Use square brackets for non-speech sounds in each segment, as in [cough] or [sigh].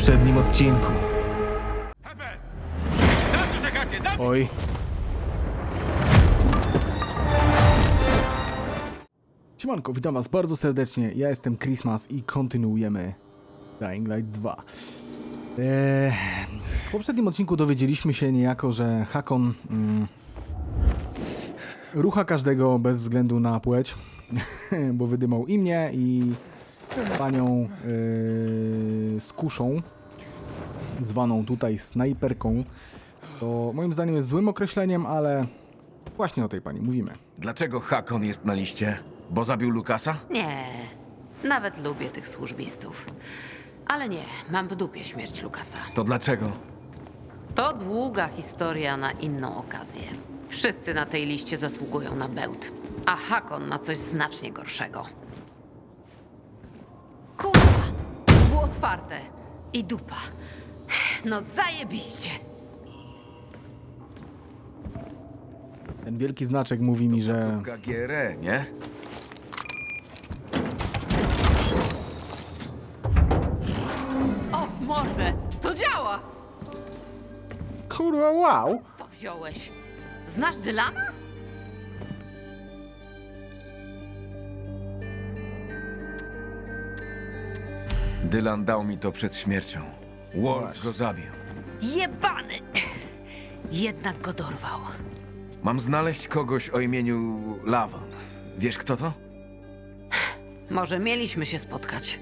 poprzednim odcinku. Oj. Siemanko, witam was bardzo serdecznie. Ja jestem Christmas i kontynuujemy Dying Light 2. Eee, w poprzednim odcinku dowiedzieliśmy się niejako, że Hakon mm, rucha każdego bez względu na płeć, [laughs] bo wydymał i mnie, i panią yy, z kuszą, zwaną tutaj snajperką. To moim zdaniem jest złym określeniem, ale właśnie o tej pani mówimy. Dlaczego Hakon jest na liście? Bo zabił Lukasa? Nie, nawet lubię tych służbistów. Ale nie, mam w dupie śmierć Lukasa. To dlaczego? To długa historia na inną okazję. Wszyscy na tej liście zasługują na bełt, a Hakon na coś znacznie gorszego. Otwarte. I dupa. No zajebiście! Ten wielki znaczek mówi mi, że GRE, nie? O, w mordę! To działa! kurwa wow! To wziąłeś. Znasz Dylana? Dylan dał mi to przed śmiercią. Waltz Właśnie. go zabił. Jebany! [clears throat] Jednak go dorwał. Mam znaleźć kogoś o imieniu Lawan. Wiesz kto to? [clears throat] Może mieliśmy się spotkać.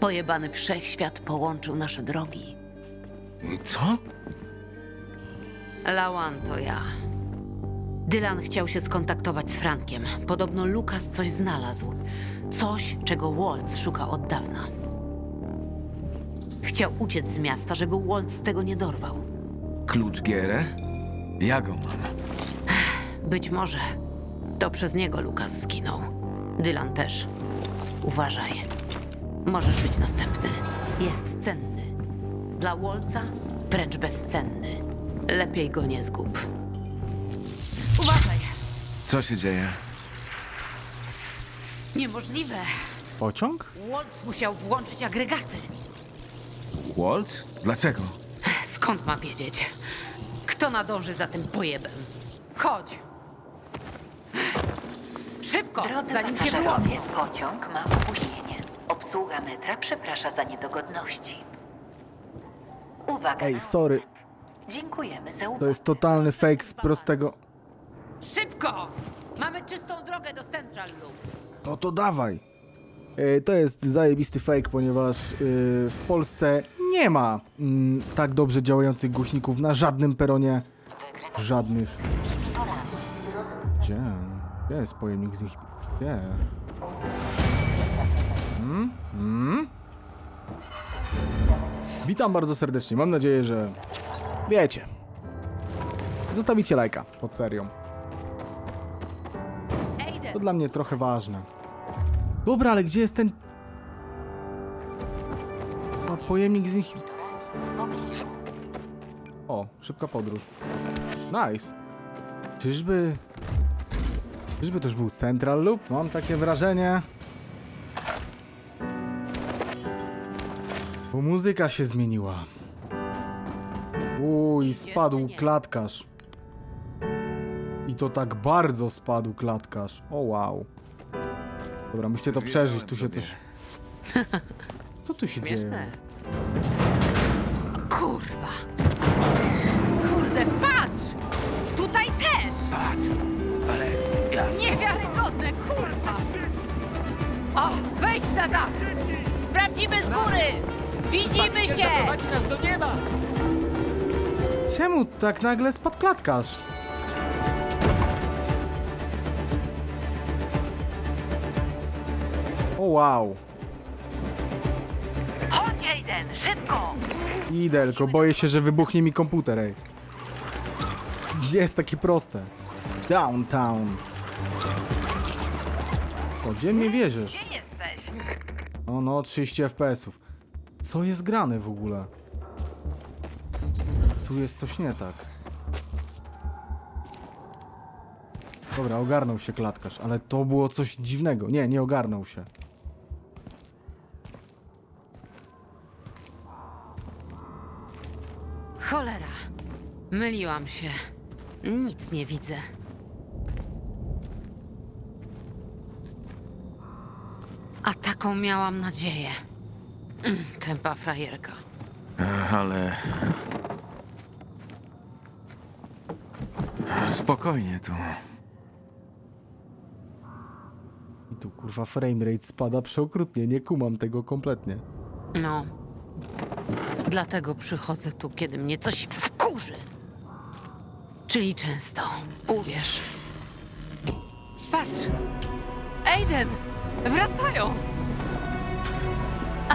Pojebany wszechświat połączył nasze drogi. Co? Lawan to ja. Dylan chciał się skontaktować z Frankiem. Podobno Lukas coś znalazł. Coś, czego Waltz szuka od dawna. Chciał uciec z miasta, żeby Waltz tego nie dorwał. Klucz GRE? Ja go mam. Być może to przez niego Lukas zginął. Dylan też. Uważaj. Możesz być następny. Jest cenny. Dla Wolca precz bezcenny. Lepiej go nie zgub. Uważaj! Co się dzieje? Niemożliwe! Pociąg? Wolc musiał włączyć agregaty. Waltz? Dlaczego? Skąd ma wiedzieć? Kto nadąży za tym pojebem? Chodź! Szybko, Drodzy zanim się pasażerowie, pociąg ma opóźnienie. Obsługa metra przeprasza za niedogodności. Uwaga Ej, na sorry. odstęp. Dziękujemy za To uwagę. jest totalny fake z prostego... Szybko! Mamy czystą drogę do Central Loop. No to dawaj! E, To jest zajebisty fake, ponieważ e, w Polsce nie ma mm, tak dobrze działających głośników na żadnym peronie. Żadnych. Gdzie? Gdzie jest pojemnik z nich? Gdzie? Hmm? Hmm? Witam bardzo serdecznie. Mam nadzieję, że wiecie. Zostawicie lajka pod serią. To dla mnie trochę ważne. Dobra, ale gdzie jest ten... Pojemnik z nich... O, szybka podróż. Nice. Czyżby... Czyżby to już był Central Loop? Mam takie wrażenie. Bo muzyka się zmieniła. Uj, spadł klatkarz. I to tak bardzo spadł klatkarz. O wow. Dobra, musicie to przeżyć, tu się coś... Co tu się dzieje? Dach! Sprawdzimy z góry! Widzimy się! Czemu tak nagle spadł klatkarz? O wow. Chodź, Aiden, szybko! Idę, tylko boję się, że wybuchnie mi komputer, ej. Nie jest takie proste. Downtown. O, gdzie mnie wierzysz? Jesteś. No, no, 30 FPS-ów. Co jest grane w ogóle? Tu jest coś nie tak. Dobra, ogarnął się klatkarz, ale to było coś dziwnego. Nie, nie ogarnął się. Cholera. Myliłam się. Nic nie widzę. A taką miałam nadzieję. Mm, Tępa frajerka. Ech, Ale... Spokojnie tu. I tu kurwa framerate spada przeokrutnie, nie kumam tego kompletnie. No. Dlatego przychodzę tu, kiedy mnie coś wkurzy. Czyli często. Uwierz. Patrz! Aiden! Wracają!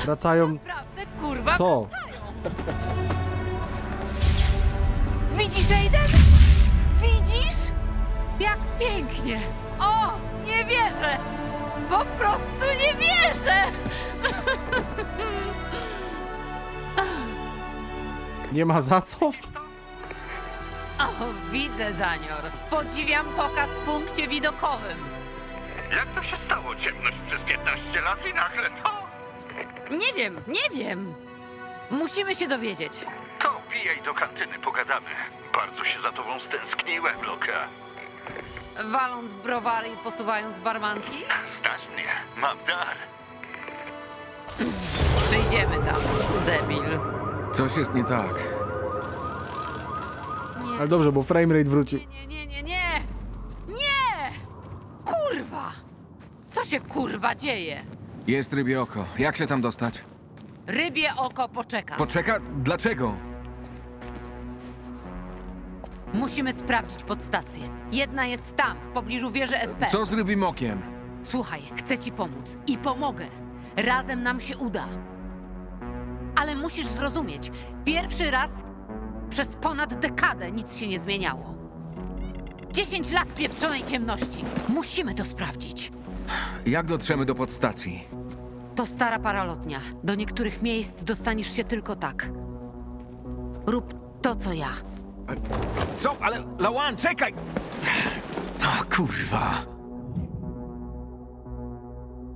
Wracają... Prawdę, kurwa! Co? Widzisz, Aiden? Widzisz? Jak pięknie! O! Nie wierzę! Po prostu nie wierzę! [laughs] Nie ma za co? O, widzę, Danior. Podziwiam pokaz w punkcie widokowym. Jak to się stało? Ciemność przez 15 lat i nagle to... Nie wiem, nie wiem. Musimy się dowiedzieć. To bijaj do kantyny, pogadamy. Bardzo się za tobą stęskniłem, Loka. Waląc browary i posuwając barmanki? Znasz mnie, mam dar. Przyjdziemy tam, debil. Coś jest nie tak. Nie, Ale dobrze, bo framerate wrócił. nie, nie, nie, nie! Nie! Co się kurwa dzieje? Jest rybie oko. Jak się tam dostać? Rybie oko poczeka. Poczeka? Dlaczego? Musimy sprawdzić podstację. Jedna jest tam, w pobliżu wieży SP. Co z rybim okiem? Słuchaj, chcę ci pomóc i pomogę. Razem nam się uda. Ale musisz zrozumieć, pierwszy raz przez ponad dekadę nic się nie zmieniało. Dziesięć lat pieprzonej ciemności. Musimy to sprawdzić. Jak dotrzemy do podstacji? To stara paralotnia. Do niektórych miejsc dostaniesz się tylko tak. Rób to, co ja. Co? Ale Lawan, czekaj! O, kurwa.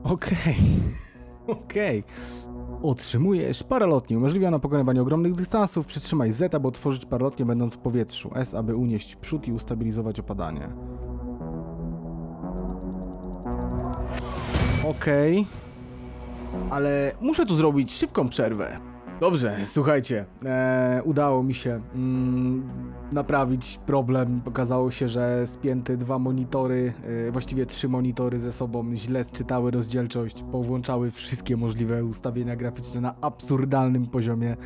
Okej. [laughs] Okej. Otrzymujesz paralotnię. Umożliwia ona pokonywanie ogromnych dystansów. Przytrzymaj Z, aby otworzyć paralotnię będąc w powietrzu. S, aby unieść przód i ustabilizować opadanie. Okej. Ale muszę tu zrobić szybką przerwę. Dobrze, słuchajcie, e, udało mi się mm, naprawić problem. Okazało się, że spięte dwa monitory, e, właściwie trzy monitory ze sobą źle sczytały rozdzielczość, powłączały wszystkie możliwe ustawienia graficzne na absurdalnym poziomie.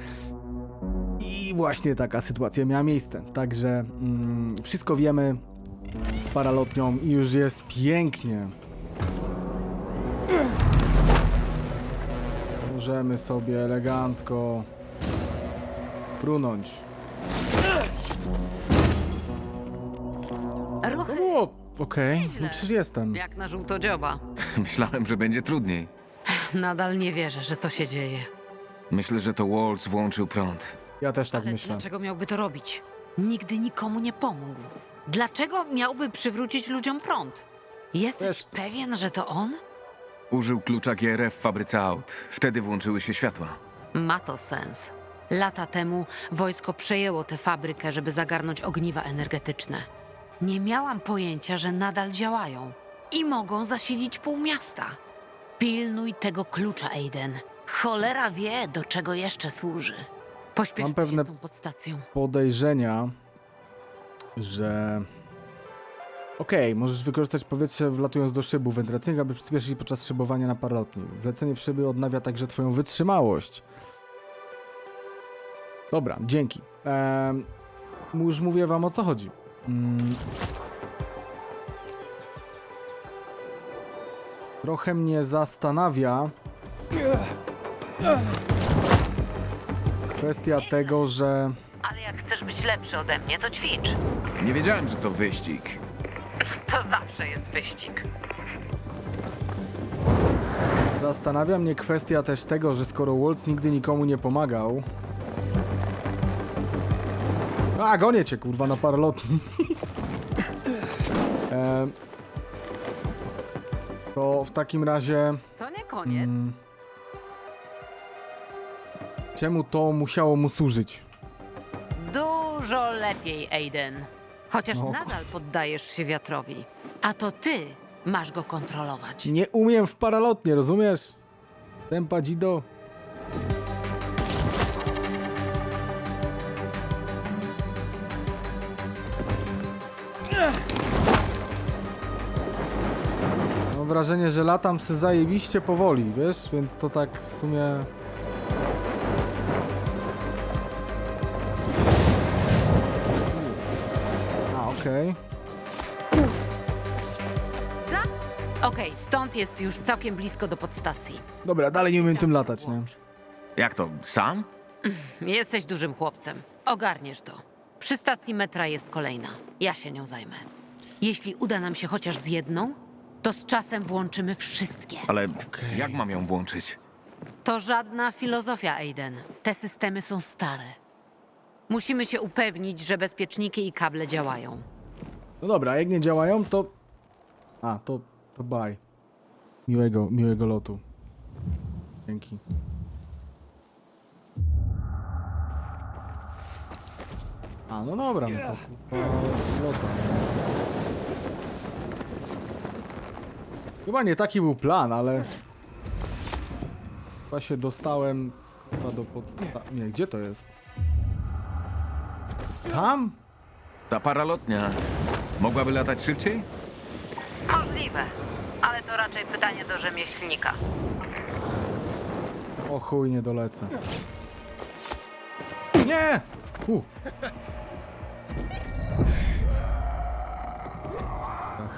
I właśnie taka sytuacja miała miejsce. Także mm, wszystko wiemy z paralotnią i już jest pięknie. Możemy sobie elegancko prunąć. To Ruchy było okej, no przecież jestem. jak na żółto dzioba. [laughs] Myślałem, że będzie trudniej. Nadal nie wierzę, że to się dzieje. Myślę, że to Waltz włączył prąd. Ja też tak Ale myślę. dlaczego miałby to robić? Nigdy nikomu nie pomógł. Dlaczego miałby przywrócić ludziom prąd? Jesteś Jest. pewien, że to on? Użył klucza GRF w fabryce aut. Wtedy włączyły się światła. Ma to sens. Lata temu wojsko przejęło tę fabrykę, żeby zagarnąć ogniwa energetyczne. Nie miałam pojęcia, że nadal działają i mogą zasilić pół miasta. Pilnuj tego klucza, Aiden. Cholera wie, do czego jeszcze służy. Pośpieszmy Mam pewne- się z tą podstacją. Podejrzenia, że... Okej, możesz wykorzystać powietrze wlatując do szybów wentylacyjnych, aby przyspieszyć podczas szybowania na paralotni. Wlecenie w szyby odnawia także twoją wytrzymałość. Dobra, dzięki. Ehm, już mówię wam o co chodzi. Mm. Trochę mnie zastanawia kwestia tego, że Ale jak chcesz być lepszy ode mnie, to ćwicz. Nie wiedziałem, że to wyścig. To zawsze jest wyścig. Zastanawia mnie kwestia też tego, że skoro Waltz nigdy nikomu nie pomagał. A, gonię cię kurwa na paralotni. [laughs] e, to w takim razie. To nie koniec. Mm, czemu to musiało mu służyć? Dużo lepiej, Aiden. Chociaż No. nadal poddajesz się wiatrowi. A to ty masz go kontrolować. Nie umiem w paralotnie, rozumiesz? Tempa Dzido. Mam wrażenie, że latam se zajebiście powoli, wiesz? Więc to tak w sumie... okej. Okej, stąd jest już całkiem blisko do podstacji. Dobra, dalej nie umiem tym latać, nie? Jak to, sam? Jesteś dużym chłopcem. Ogarniesz to. Przy stacji metra jest kolejna. Ja się nią zajmę. Jeśli uda nam się chociaż z jedną, to z czasem włączymy wszystkie. Ale jak mam ją włączyć? To żadna filozofia, Aiden. Te systemy są stare. Musimy się upewnić, że bezpieczniki i kable działają. No dobra, jak nie działają, to... A, to, to bye. Miłego, miłego lotu. Dzięki. A, no dobra, no to kurwa lota. Chyba nie taki był plan, ale... Chyba się dostałem kurwa do podsta... Nie, gdzie to? Jest Tam? Ta paralotnia mogłaby latać szybciej? Możliwe, ale to raczej pytanie do rzemieślnika. O chuj, nie dolecę. Nie! U.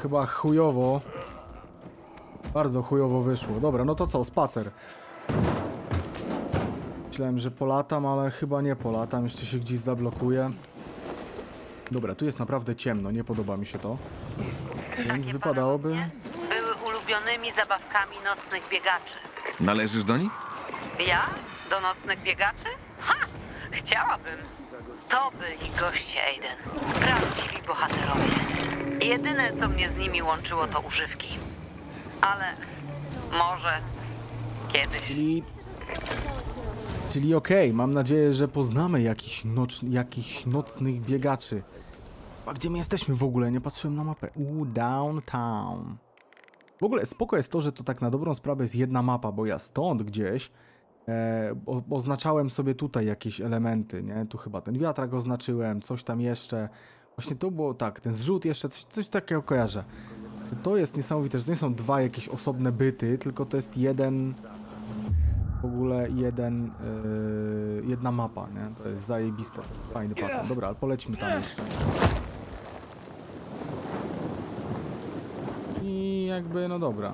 Chyba chujowo. Bardzo chujowo wyszło. Dobra, no to co, spacer. Myślałem, że polatam, ale chyba nie polatam. Jeszcze się gdzieś zablokuję. Dobra, tu jest naprawdę ciemno, nie podoba mi się to. Więc wypadałoby... Były ulubionymi zabawkami nocnych biegaczy. Należysz do nich? Ja? Do nocnych biegaczy? Ha! Chciałabym. To byli goście Aiden. Prawdziwi bohaterowie. Jedyne, co mnie z nimi łączyło, to używki. Ale może kiedyś. Czyli... Czyli okej, mam nadzieję, że poznamy jakiś nocz, jakichś nocnych biegaczy. A gdzie my jesteśmy w ogóle? Nie patrzyłem na mapę. U downtown. W ogóle spoko jest to, że to tak na dobrą sprawę jest jedna mapa, bo ja stąd gdzieś e, o, oznaczałem sobie tutaj jakieś elementy, nie? Tu chyba ten wiatrak oznaczyłem, coś tam jeszcze. Właśnie to było tak, ten zrzut jeszcze, coś, coś takiego kojarzę. To jest niesamowite, że to nie są dwa jakieś osobne byty, tylko to jest jeden w ogóle jeden, yy, jedna mapa, nie? To jest zajebiste. Fajny pattern. Dobra, ale polećmy tam jeszcze. I jakby, no dobra.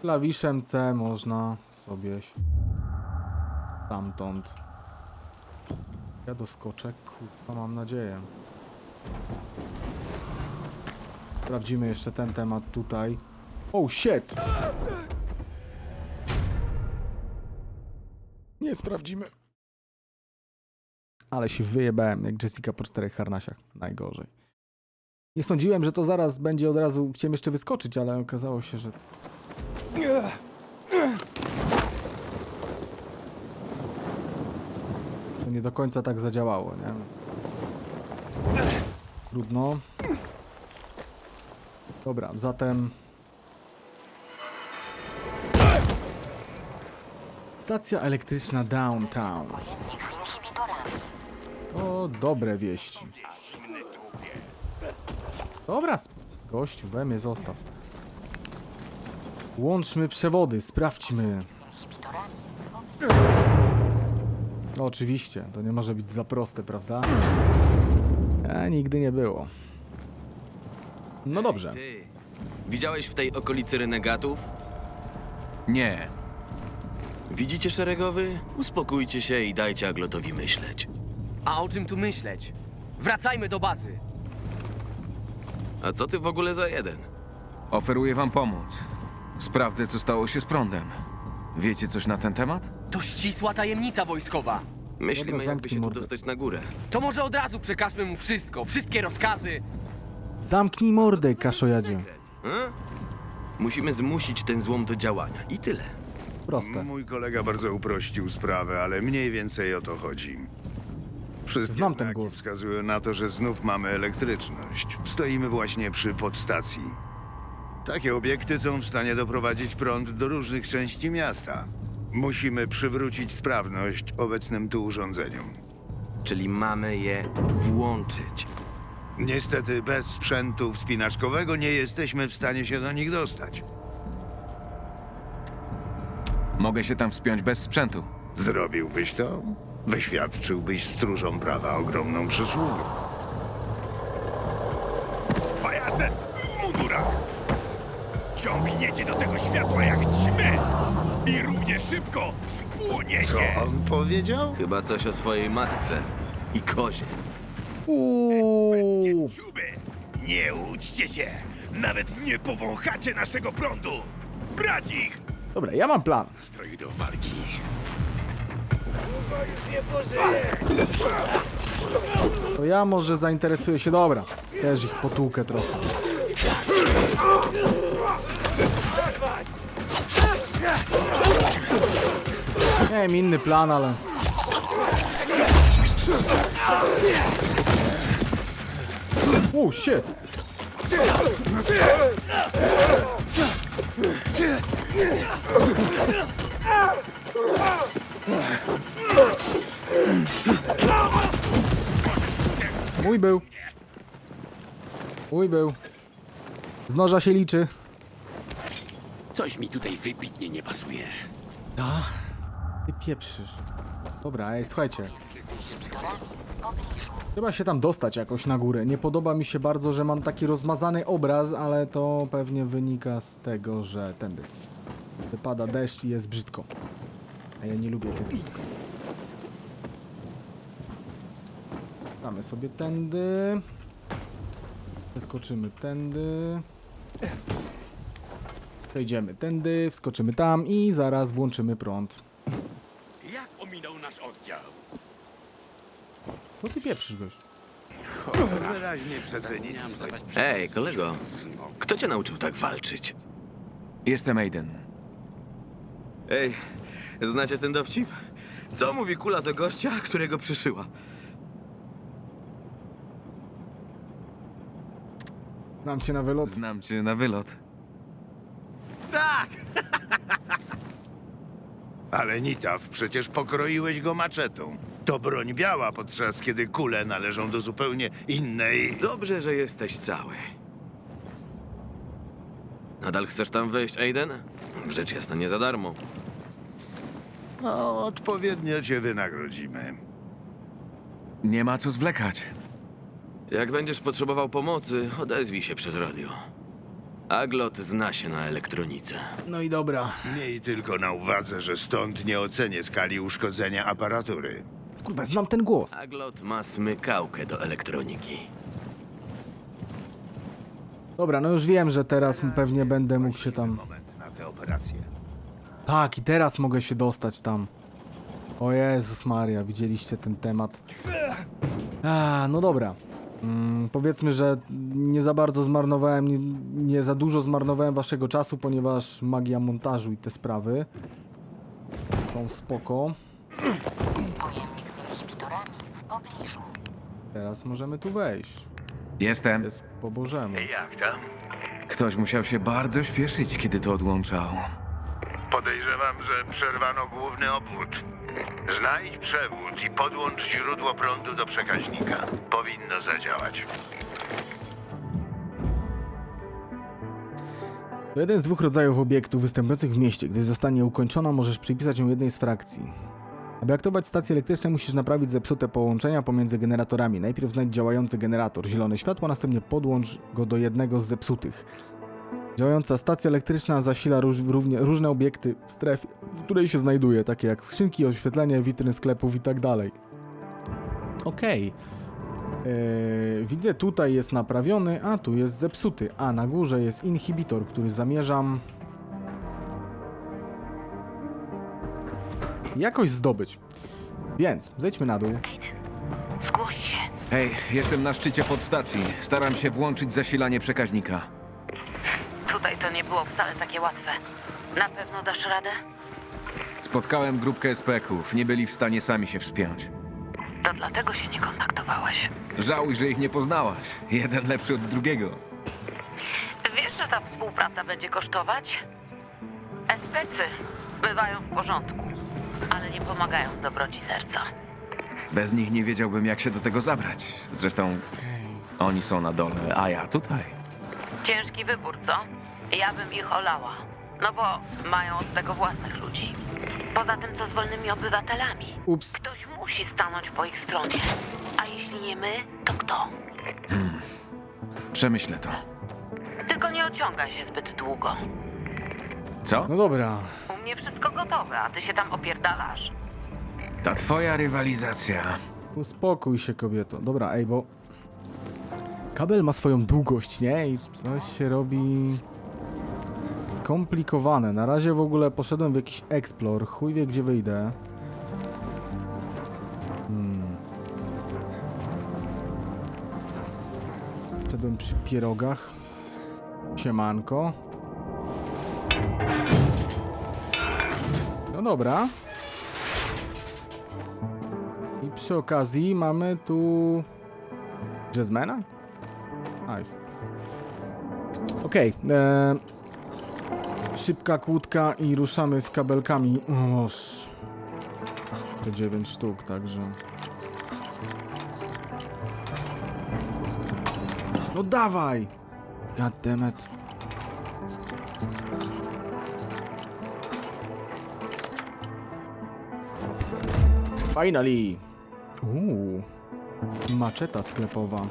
Klawiszem C można sobie się- stamtąd. Ja doskoczę, kurwa, mam nadzieję. Sprawdzimy jeszcze ten temat tutaj. Oh shit! Sprawdzimy. Ale się wyjebałem, jak Jessica po czterech harnasiach. Najgorzej. Nie sądziłem, że to zaraz będzie od razu... Chciałem jeszcze wyskoczyć, ale okazało się, że... To nie do końca tak zadziałało, nie? Trudno. Dobra, zatem... Stacja elektryczna Downtown. To dobre wieści. Dobra, gościu, we mnie zostaw. Łączmy przewody, sprawdźmy. No, oczywiście, to nie może być za proste, prawda? A nigdy nie było. No dobrze. Widziałeś w tej okolicy renegatów? Nie. Widzicie szeregowy? Uspokójcie się i dajcie Aglotowi myśleć. A o czym tu myśleć? Wracajmy do bazy. A co ty w ogóle za jeden? Oferuję wam pomoc. Sprawdzę, co stało się z prądem. Wiecie coś na ten temat? To ścisła tajemnica wojskowa. Myślimy, Dobra, jakby zamknij się tu mordę. dostać na górę. To może od razu przekażmy mu wszystko, wszystkie rozkazy. Zamknij mordę, kaszojadzie. Hmm? Musimy zmusić ten złom do działania. I tyle. Proste. Mój kolega bardzo uprościł sprawę, ale mniej więcej o to chodzi. Wszystkie Znam ten znaki głos. wskazują na to, że znów mamy elektryczność. Stoimy właśnie przy podstacji. Takie obiekty są w stanie doprowadzić prąd do różnych części miasta. Musimy przywrócić sprawność obecnym tu urządzeniom. Czyli mamy je włączyć. Niestety bez sprzętu wspinaczkowego nie jesteśmy w stanie się do nich dostać. Mogę się tam wspiąć bez sprzętu. Zrobiłbyś to? Wyświadczyłbyś stróżom prawa ogromną przysługę. Pajace w mundurach! Ciągniecie do tego światła jak ćmy! I równie szybko Co spłoniecie! on powiedział? Chyba coś o swojej matce i kozie. Uuu. Ciuby! Nie łudźcie się! Nawet nie powąchacie naszego prądu! Brać ich! Dobra, ja mam plan. Stroj do walki. To ja może zainteresuję się, dobra. Też ich potłukę trochę. Miałem inny plan, ale... U, shit. Mój był. Mój był. Z noża się liczy. Coś mi tutaj wybitnie nie pasuje. Ty pieprzysz. Dobra, ej, słuchajcie. Trzeba się tam dostać jakoś na górę. Nie podoba mi się bardzo, że mam taki rozmazany obraz, ale to pewnie wynika z tego, że tędy. Wypada deszcz i jest brzydko. A ja nie lubię, jak jest brzydko. Damy sobie tędy. Przeskoczymy tędy. Przejdziemy tędy, wskoczymy tam i zaraz włączymy prąd. Nasz oddział? Co ty pieprzysz, gość? Wyraźnie zdawać Ej, kolego, kto cię nauczył tak walczyć? Jestem Aiden. Ej, znacie ten dowcip? Co mówi kula do gościa, którego przyszyła? Znam cię na wylot. Znam cię na wylot. Tak! Ale Nitaw, przecież pokroiłeś go maczetą. To broń biała, podczas kiedy kule należą do zupełnie innej. Dobrze, że jesteś cały. Nadal chcesz tam wejść, Aiden? Rzecz jasna, nie za darmo. No, odpowiednio cię wynagrodzimy. Nie ma co zwlekać. Jak będziesz potrzebował pomocy, odezwij się przez radio. Aglot zna się na elektronice. No i dobra. Miej tylko na uwadze, że stąd nie ocenię skali uszkodzenia aparatury. Kurwa, znam ten głos. Aglot ma smykałkę do elektroniki. Dobra, no już wiem, że teraz pewnie będę mógł się tam... Moment na tę operację. Tak, i teraz mogę się dostać tam. O Jezus Maria, widzieliście ten temat. A, no dobra. Mm, powiedzmy, że nie za bardzo zmarnowałem, nie, nie za dużo zmarnowałem waszego czasu, ponieważ magia montażu i te sprawy są spoko. Pojemnik z inhibitorami w pobliżu. Teraz możemy tu wejść. Jestem. Jest po bożemu. Jak tam? Ktoś musiał się bardzo śpieszyć, kiedy to odłączał. Podejrzewam, że przerwano główny obwód. Znajdź przewód i podłącz źródło prądu do przekaźnika. Powinno zadziałać. To jeden z dwóch rodzajów obiektów występujących w mieście. Gdy zostanie ukończona, możesz przypisać ją jednej z frakcji. Aby aktywować stacje elektryczne, musisz naprawić zepsute połączenia pomiędzy generatorami. Najpierw znajdź działający generator, zielone światło, następnie podłącz go do jednego z zepsutych. Działająca stacja elektryczna zasila róż, równie, różne obiekty w strefie, w której się znajduje, takie jak skrzynki, oświetlenie, witryny sklepów i tak dalej. Okej. Yy, widzę, tutaj jest naprawiony, a tu jest zepsuty. A na górze jest inhibitor, który zamierzam jakoś zdobyć. Więc zejdźmy na dół. Zgłoś się. Hej, jestem na szczycie podstacji. Staram się włączyć zasilanie przekaźnika. Tutaj to nie było wcale takie łatwe. Na pewno dasz radę? Spotkałem grupkę SPK-ów. Nie byli w stanie sami się wspiąć. To dlatego się nie kontaktowałeś. Żałuj, że ich nie poznałaś. Jeden lepszy od drugiego. Wiesz, że ta współpraca będzie kosztować? SPC bywają w porządku, ale nie pomagają w dobroci serca. Bez nich nie wiedziałbym, jak się do tego zabrać. Zresztą oni są na dole, a ja tutaj. Ciężki wybór, co? Ja bym ich olała. No bo mają od tego własnych ludzi. Poza tym, co z wolnymi obywatelami? Ups. Ktoś musi stanąć po ich stronie. A jeśli nie my, to kto? Przemyślę to. Tylko nie ociągaj się zbyt długo. Co? No dobra. U mnie wszystko gotowe, a ty się tam opierdalasz. Ta twoja rywalizacja. Uspokój się, kobieto. Dobra, ej, bo... Kabel ma swoją długość, nie? I to się robi... Skomplikowane. Na razie w ogóle poszedłem w jakiś explore. Chuj wie, gdzie wyjdę. Hmm. Szedłem przy pierogach. Siemanko. No dobra. I przy okazji mamy tu... Jazzmana? Nice. Okej. e, Szybka kłódka i ruszamy z kabelkami. Oż. To 9 sztuk, także... No dawaj! God damn it. Finally! Uuu, maczeta sklepowa.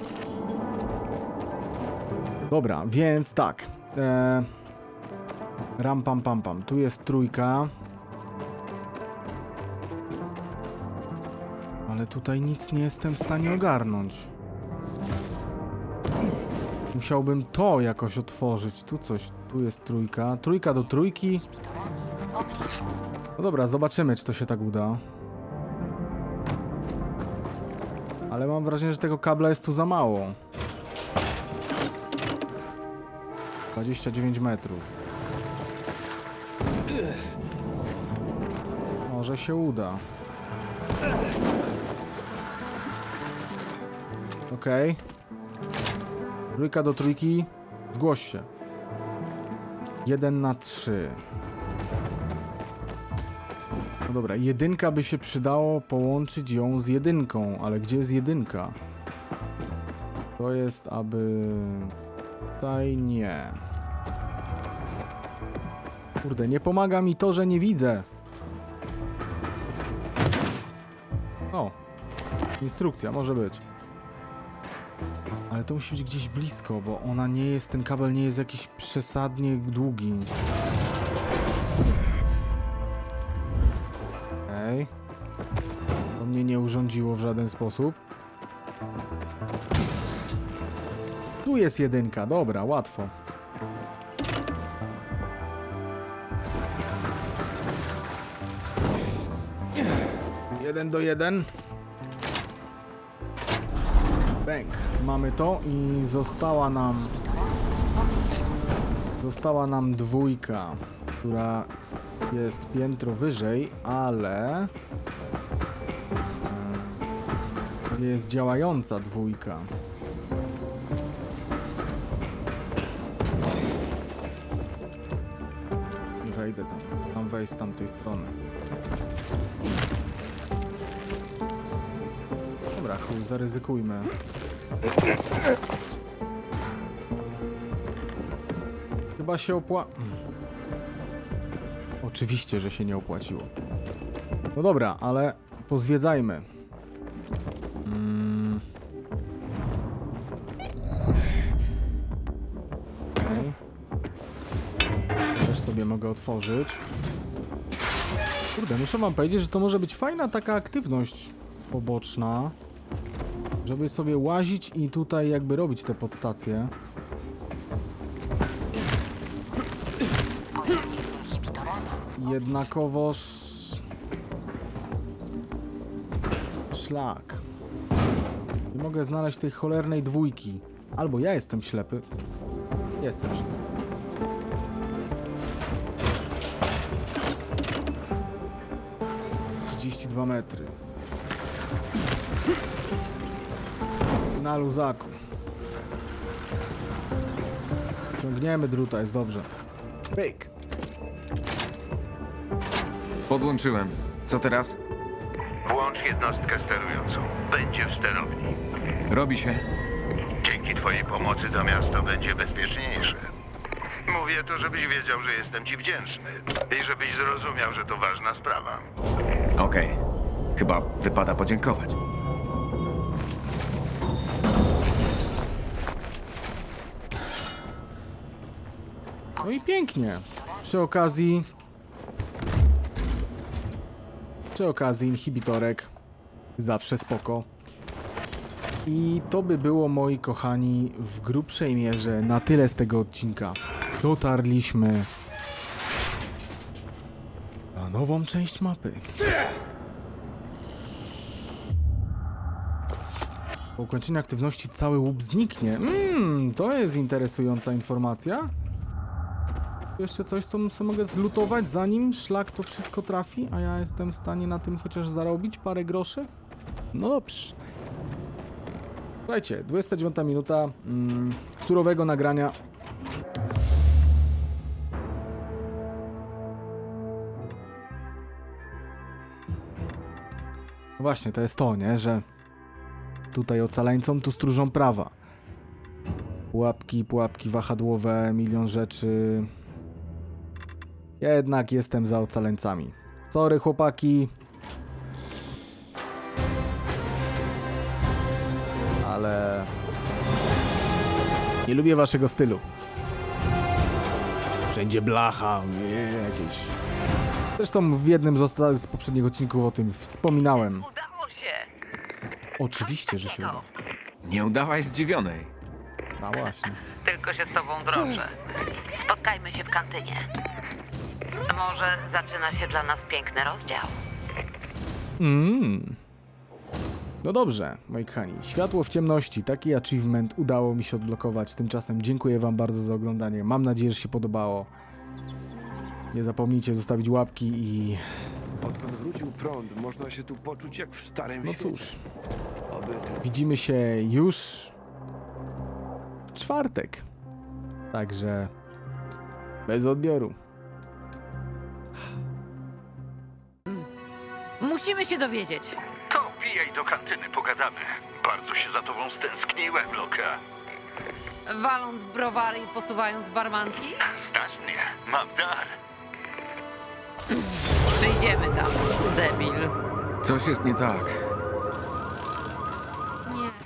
Dobra, więc tak. E, ram pam pam pam. Tu jest trójka. Ale tutaj nic nie jestem w stanie ogarnąć. Musiałbym to jakoś otworzyć. Tu coś, tu jest trójka. Trójka do trójki. No dobra, zobaczymy, czy to się tak uda. Ale mam wrażenie, że tego kabla jest tu za mało. 29 metrów. Może się uda. Okej. Trójka do trójki. Zgłoś się. 1 na 3. No dobra, jedynka by się przydało połączyć ją z jedynką, ale gdzie jest jedynka? To jest, aby... Tutaj nie. Kurde, nie pomaga mi to, że nie widzę. O, instrukcja, może być. Ale to musi być gdzieś blisko, bo ona nie jest, ten kabel nie jest jakiś przesadnie długi. Okej. To mnie nie urządziło w żaden sposób. Tu jest jedynka, dobra, łatwo. Jeden do jeden. Bęk. Mamy to i została nam... Została nam dwójka, która jest piętro wyżej, ale... Jest działająca dwójka. Wejdę tam. Mam wejść z tamtej strony. Dobra, chuj, zaryzykujmy. Chyba się opła... Oczywiście, że się nie opłaciło. No dobra, ale pozwiedzajmy. Otworzyć. Kurde, muszę wam powiedzieć, że to może być fajna taka aktywność poboczna. Żeby sobie łazić i tutaj jakby robić te podstacje. Jednakowoż... Szlak. Nie mogę znaleźć tej cholernej dwójki. Albo ja jestem ślepy. Jestem ślepy. 42 metry. Na luzaku. Ciągniemy druta, jest dobrze. Pyk. Podłączyłem. Co teraz? Włącz jednostkę sterującą. Będzie w sterowni. Robi się. Dzięki twojej pomocy to miasto będzie bezpieczniejsze. Mówię to, żebyś wiedział, że jestem ci wdzięczny. I żebyś zrozumiał, że to ważna sprawa. Okej. Chyba wypada podziękować. No i pięknie. Przy okazji... Przy okazji inhibitorek. Zawsze spoko. I to by było, moi kochani, w grubszej mierze na tyle z tego odcinka. Dotarliśmy nową część mapy. Po ukończeniu aktywności cały łup zniknie. Mmm, to jest interesująca informacja. Jeszcze coś, co, co mogę zlutować, zanim szlak to wszystko trafi, a ja jestem w stanie na tym chociaż zarobić parę groszy? No dobrze. Słuchajcie, 29 minuta mm, surowego nagrania. Właśnie, to jest to, nie? Że tutaj ocaleńcom, tu stróżą prawa. Pułapki, pułapki wahadłowe, milion rzeczy. Jednak jestem za ocaleńcami. Sorry, chłopaki. Ale... Nie lubię waszego stylu. Wszędzie blacha, nie, jakieś... Zresztą w jednym z, z poprzednich odcinków o tym wspominałem. Oczywiście, że się uda. Nie udałaś zdziwionej. A właśnie. Tylko się z tobą drążę. Spotkajmy się w kantynie. Może zaczyna się dla nas piękny rozdział. Mm. No dobrze, moi kochani. Światło w ciemności. Taki achievement udało mi się odblokować. Tymczasem dziękuję wam bardzo za oglądanie. Mam nadzieję, że się podobało. Nie zapomnijcie zostawić łapki i... Odkąd wrócił prąd, można się tu poczuć jak w starym No świecie. cóż, Oby widzimy się już... w czwartek. Także... Bez odbioru. Musimy się dowiedzieć. To wbijaj do kantyny, pogadamy. Bardzo się za tobą stęskniłem, Loka. Waląc browary i posuwając barmanki? Znasz mnie, mam dar. Przyjdziemy tam, debil. Coś jest nie tak.